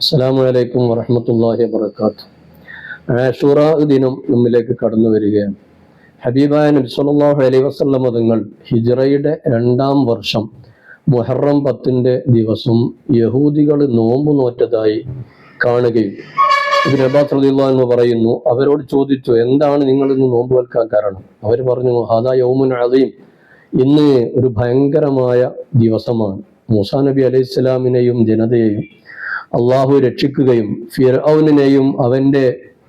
അസ്സാം വലൈക്കും വറഹമത്തല്ലാഹി വാത്തു ആഷുറ ദിനം നമ്മിലേക്ക് കടന്നു വരികയാണ്. ഹബീബായ നബി സല്ലല്ലാഹു അലൈഹി വസ്ലം മതങ്ങൾ ഹിജ്റയുടെ രണ്ടാം വർഷം മുഹറം പത്തിന്റെ ദിവസം യഹൂദികൾ നോമ്പ് നോറ്റതായി കാണുകയും ഇബിൻ അബ്ബാസ് എന്ന് പറയുന്നു അവരോട് ചോദിച്ചു എന്താണ് നിങ്ങൾ ഇന്ന് നോമ്പ് വൽക്കാൻ കാരണം? അവർ പറഞ്ഞു ഹാദാ യൗമുൻ അലീം ഇന്ന് ഒരു ഭയങ്കരമായ ദിവസമാണ്. മൂസാ നബി അലൈഹി സ്വലാമിനെയും ജനതയെയും അള്ളാഹു രക്ഷിക്കുകയും ഫിർഔനെയും അവന്റെ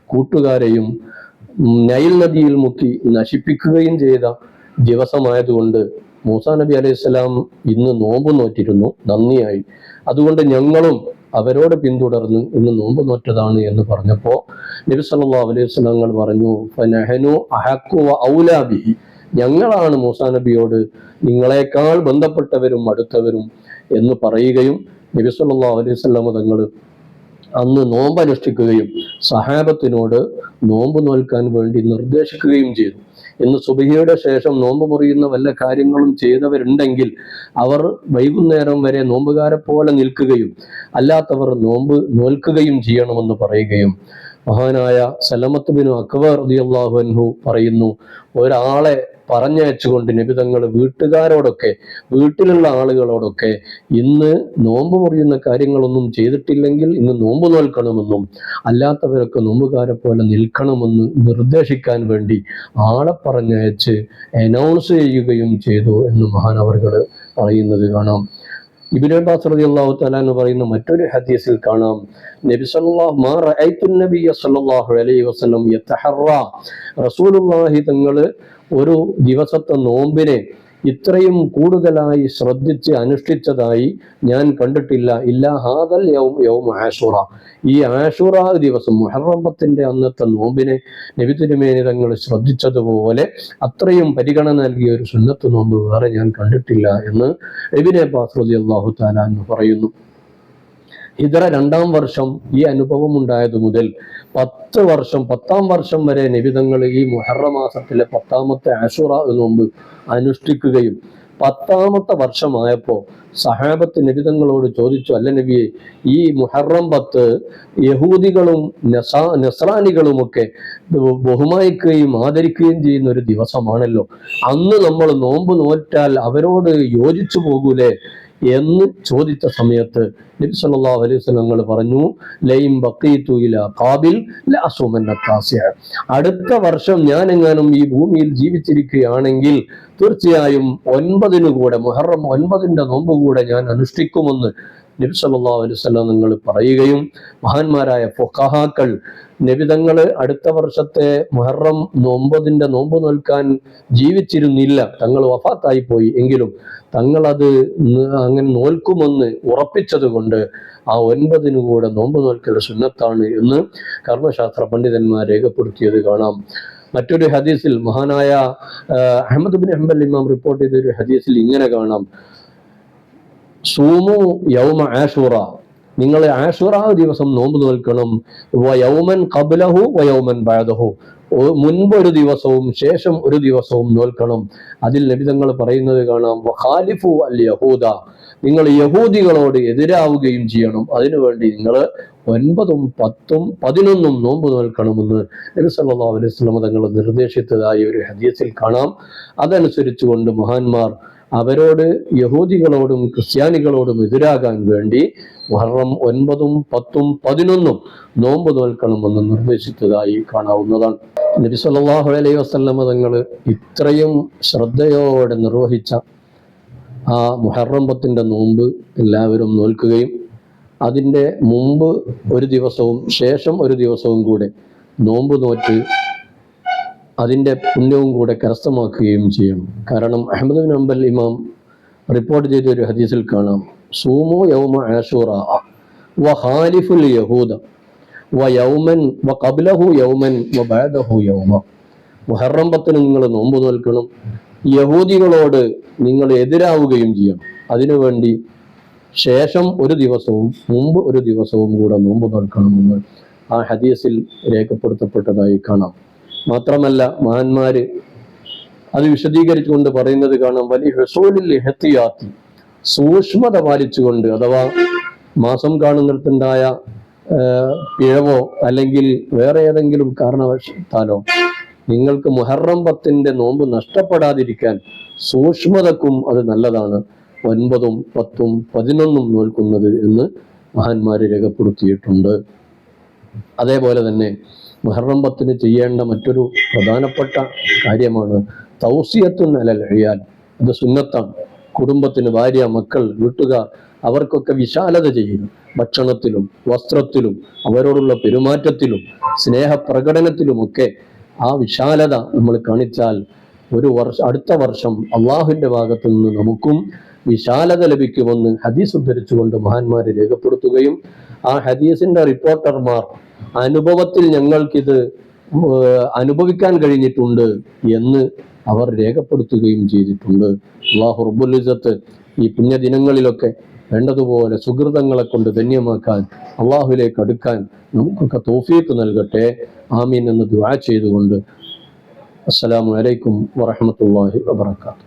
കൂട്ടുകാരെയും നൈൽ നദിയിൽ മുക്കി നശിപ്പിക്കുകയും ചെയ്ത ദിവസമായതുകൊണ്ട് മൂസാ നബി അലൈഹി സ്വലാം ഇന്ന് നോമ്പ് നോറ്റിരുന്നു നന്ദിയായി. അതുകൊണ്ട് ഞങ്ങളും അവരോട് പിന്തുടർന്ന് ഇന്ന് നോമ്പ് നോറ്റതാണ് എന്ന് പറഞ്ഞപ്പോൾ നബി സല്ലാ അലൈഹി വസല്ലങ്ങൾ പറഞ്ഞു ഫനഹനു അഹക്കു വ ഔലാ ബിഹി. ഞങ്ങളാണ് മൂസാ നബിയോട് നിങ്ങളെക്കാൾ ബന്ധപ്പെട്ടവരും അടുത്തവരും എന്ന് പറയുകയും നബി സല്ലല്ലാഹു അലൈഹി വസല്ലം തങ്ങൾ അന്ന് നോമ്പ് അനുഷ്ഠിക്കുകയും സഹാബത്തിനോട് നോമ്പ് നോൽക്കാൻ വേണ്ടി നിർദ്ദേശിക്കുകയും ചെയ്തു. ഇന്ന് സുബഹിയുടെ ശേഷം നോമ്പ് മുറിയുന്ന വല്ല കാര്യങ്ങളും ചെയ്തവരുണ്ടെങ്കിൽ അവർ വൈകുന്നേരം വരെ നോമ്പുകാരെ പോലെ നിൽക്കുകയും അല്ലാത്തവർ നോമ്പ് നോൽക്കുകയും ചെയ്യണമെന്ന് പറയുകയും മഹാനായ സലമത്ത് ബിൻ അക്ബർ റളിയല്ലാഹു അൻഹു പറയുന്നു ഒരാളെ പറഞ്ഞയച്ചുകൊണ്ട് നിബിതങ്ങൾ വീട്ടുകാരോടൊക്കെ വീട്ടിലുള്ള ആളുകളോടൊക്കെ ഇന്ന് നോമ്പ് മുറിയുന്ന കാര്യങ്ങളൊന്നും ചെയ്തിട്ടില്ലെങ്കിൽ ഇന്ന് നോമ്പ് നോൽക്കണമെന്നും അല്ലാത്തവരൊക്കെ നോമ്പുകാരെ പോലെ നിൽക്കണമെന്ന് നിർദ്ദേശിക്കാൻ വേണ്ടി ആളെ പറഞ്ഞയച്ച് അനൗൺസ് ചെയ്യുകയും ചെയ്തു എന്ന് മഹാനവറുകൾ പറയുന്നത് കാണാം. ഇബിൻ അബ്ബാസ് റളിയല്ലാഹു തആല എന്ന് പറയുന്ന മറ്റൊരു ഹദീസിൽ കാണാം. നബി സല്ലല്ലാഹു അലൈഹി വസല്ലം യതഹറ. റസൂലുള്ളാഹി തങ്ങൾ ഒരു ദിവസത്തെ നോമ്പിനെ ഇത്രയും കൂടുതലായി ശ്രദ്ധിച്ച് അനുഷ്ഠിച്ചതായി ഞാൻ കണ്ടിട്ടില്ല. ഇല്ല ഹാദൽ യൗം യൗം ആഷുറ. ഈ ആഷുറ ദിവസം മുഹറമ്പത്തിന്റെ അന്നത്തെ നോമ്പിനെ നബി തിരുമേനി തങ്ങൾ ശ്രദ്ധിച്ചതുപോലെ അത്രയും പരിഗണന നൽകിയ ഒരു സുന്നത്ത് നോമ്പ് വേറെ ഞാൻ കണ്ടിട്ടില്ല എന്ന് എബിനെ ബാസ്രതി അള്ളാഹു താല എന്ന് പറയുന്നു. ഇതര രണ്ടാം വർഷം ഈ അനുഭവം ഉണ്ടായത് മുതൽ പത്ത് വർഷം പത്താം വർഷം വരെ നിബിതങ്ങൾ ഈ മുഹറ മാസത്തിലെ പത്താമത്തെ ആഷുറ നോമ്പ് അനുഷ്ഠിക്കുകയും പത്താമത്തെ വർഷമായപ്പോൾ സഹാബത്ത് നബിതങ്ങളോട് ചോദിച്ചു അല്ല നബിയെ ഈ മുഹറം പത്ത് യഹൂദികളും നസാ നസ്രാനികളുമൊക്കെ ബഹുമാനിക്കുകയും ആദരിക്കുകയും ചെയ്യുന്ന ഒരു ദിവസമാണല്ലോ. അന്ന് നമ്മൾ നോമ്പ് നോറ്റാൽ അവരോട് യോജിച്ചു പോകൂലേ? എന്ന് ചോദിച്ച സമയത്ത് നബി സല്ലാ അലൈഹി വസല്ലം പറഞ്ഞു ലൈം ബഖീതു ഇല കാബിൽ അടുത്ത വർഷം ഞാൻ എങ്ങാനും ഈ ഭൂമിയിൽ ജീവിച്ചിരിക്കുകയാണെങ്കിൽ തീർച്ചയായും ഒൻപതിനു കൂടെ മുഹറം ഒൻപതിന്റെ നോമ്പ് കൂടെ ഞാൻ അനുഷ്ഠിക്കുമെന്ന് നബി സല്ലല്ലാഹു അലൈഹി വസല്ലം നിങ്ങൾ പറയുകയും മഹാന്മാരായ ഫൊക്കാഹാക്കൾ നബിതങ്ങൾ അടുത്ത വർഷത്തെ മുഹറം നോമ്പതിന്റെ നോമ്പ് നോൽക്കാൻ ജീവിച്ചിരുന്നില്ല. തങ്ങൾ വഫാത്തായി പോയി എങ്കിലും തങ്ങളത് അങ്ങനെ നോൽക്കുമെന്ന് ഉറപ്പിച്ചത് കൊണ്ട് ആ ഒൻപതിനു കൂടെ നോമ്പ് നോൽക്കൽ സുന്നത്താണ് എന്ന് കർമ്മശാസ്ത്ര പണ്ഡിതന്മാർ രേഖപ്പെടുത്തിയത് കാണാം. മറ്റൊരു ഹദീസിൽ മഹാനായ അഹമ്മദ് ബിൻ അഹമ്മൽ ഇമാം റിപ്പോർട്ട് ചെയ്തൊരു ഹദീസിൽ ഇങ്ങനെ കാണാം. സൂമു യൗമ ആഷൂറ. നിങ്ങൾ ആഷുറ ദിവസം നോമ്പ് നോൽക്കണം. വയൗമൻ കബലഹു വയൗമൻ ബാദഹു മുൻപ് ഒരു ദിവസവും ശേഷം ഒരു ദിവസവും നോൽക്കണം. അതിൽ നബിതങ്ങൾ പറയുന്നത് കാണാം ഖാലിഫു അൽ യഹൂദ. നിങ്ങൾ യഹൂദികളോട് എതിരാവുകയും ചെയ്യണം. അതിനുവേണ്ടി നിങ്ങൾ ഒൻപതും പത്തും പതിനൊന്നും നോമ്പ് നോൽക്കണമെന്ന് നബി സല്ലല്ലാഹു അലൈഹി വസല്ലം തങ്ങൾ നിർദ്ദേശിച്ചതായി ഒരു ഹദീസിൽ കാണാം. അതനുസരിച്ചുകൊണ്ട് മഹാന്മാർ അവരോട് യഹൂദികളോടും ക്രിസ്ത്യാനികളോടും എതിരാകാൻ വേണ്ടി മുഹറം ഒൻപതും പത്തും പതിനൊന്നും നോമ്പ് നോൽക്കണമെന്ന് നിർദ്ദേശിച്ചതായി കാണാവുന്നതാണ്. നബി സല്ലല്ലാഹു അലൈഹി വസല്ലമ തങ്ങൾ ഇത്രയും ശ്രദ്ധയോടെ നിർവഹിച്ച ആ മുഹറം പത്തിന്റെ നോമ്പ് എല്ലാവരും നോൽക്കുകയും അതിന്റെ മുമ്പ് ഒരു ദിവസവും ശേഷം ഒരു ദിവസവും കൂടെ നോമ്പ് നോറ്റ് അതിന്റെ പുണ്യവും കൂടെ കരസ്ഥമാക്കുകയും ചെയ്യും. കാരണം അഹമ്മദ് ബിൻ അംബൽ ഇമാം റിപ്പോർട്ട് ചെയ്ത ഒരു ഹദീസിൽ കാണാം. സൂമോ യൗമ ആഷൂറ വ ഹാലിഫുൽ യഹൂദ വ യൗമൻ വ കബ്ലഹു യൗമൻ വ ബാദഹു യൗമ. മുഹറം പത്തിന് നിങ്ങൾ നോമ്പ് നോൽക്കണം. യഹൂദികളോട് നിങ്ങൾ എതിരാവുകയും ചെയ്യണം. അതിനുവേണ്ടി ശേഷം ഒരു ദിവസവും മുമ്പ് ഒരു ദിവസവും കൂടെ നോമ്പ് നോൽക്കണമെന്ന് ആ ഹദീസിൽ രേഖപ്പെടുത്തപ്പെട്ടതായി കാണാം. മാത്രമല്ല മഹാന്മാര് അത് വിശദീകരിച്ചുകൊണ്ട് പറയുന്നത് കാണാം. വലിയ ഹെസോലിൽ ഹെത്തിയാത്തി. സൂക്ഷ്മത പാലിച്ചുകൊണ്ട് അഥവാ മാസം കാണുന്നിടത്തുണ്ടായ പിഴവോ അല്ലെങ്കിൽ വേറെ ഏതെങ്കിലും കാരണവശത്താലോ നിങ്ങൾക്ക് മുഹറം പത്തിന്റെ നോമ്പ് നഷ്ടപ്പെടാതിരിക്കാൻ സൂക്ഷ്മതക്കും അത് നല്ലതാണ്. ഒൻപതും പത്തും പതിനൊന്നും നോൽക്കുന്നത് എന്ന് മഹാന്മാര് രേഖപ്പെടുത്തിയിട്ടുണ്ട്. അതേപോലെ തന്നെ മുഹറം പത്തിന് ചെയ്യേണ്ട മറ്റൊരു പ്രധാനപ്പെട്ട കാര്യമാണ് തൗസിയത്ത് നില കഴിയാൻ അത് സുന്നത്താണ്. കുടുംബത്തിന് ഭാര്യ മക്കൾ വീട്ടുകാർ അവർക്കൊക്കെ വിശാലത ചെയ്യും ഭക്ഷണത്തിലും വസ്ത്രത്തിലും അവരോടുള്ള പെരുമാറ്റത്തിലും സ്നേഹപ്രകടനത്തിലുമൊക്കെ ആ വിശാലത നമ്മൾ കാണിച്ചാൽ ഒരു വർഷം അടുത്ത വർഷം അള്ളാഹുവിന്റെ ഭാഗത്തു നിന്ന് നമുക്കും വിശാലത ലഭിക്കുമെന്ന് ഹദീസ് ഉദ്ധരിച്ചുകൊണ്ട് മഹാന്മാരെ രേഖപ്പെടുത്തുകയും ആ ഹദീസിന്റെ റിപ്പോർട്ടർമാർ അനുഭവത്തിൽ ഞങ്ങൾക്കിത് അനുഭവിക്കാൻ കഴിഞ്ഞിട്ടുണ്ട് എന്ന് അവർ രേഖപ്പെടുത്തുകയും ചെയ്തിട്ടുണ്ട്. അള്ളാഹു റബ്ബുൽ ഇസ്സത്ത് ഈ പുണ്യദിനങ്ങളിലൊക്കെ വേണ്ടതുപോലെ സുഹൃതങ്ങളെ കൊണ്ട് ധന്യമാക്കാൻ അള്ളാഹുലേക്ക് അടുക്കാൻ നമുക്കൊക്കെ തോഫീക്ക് നൽകട്ടെ. ആമീൻ എന്ന് ദുആ ചെയ്തുകൊണ്ട്. അസ്സലാമു അലൈക്കും വറഹ്മത്തുള്ളാഹി വബറകാതുഹു.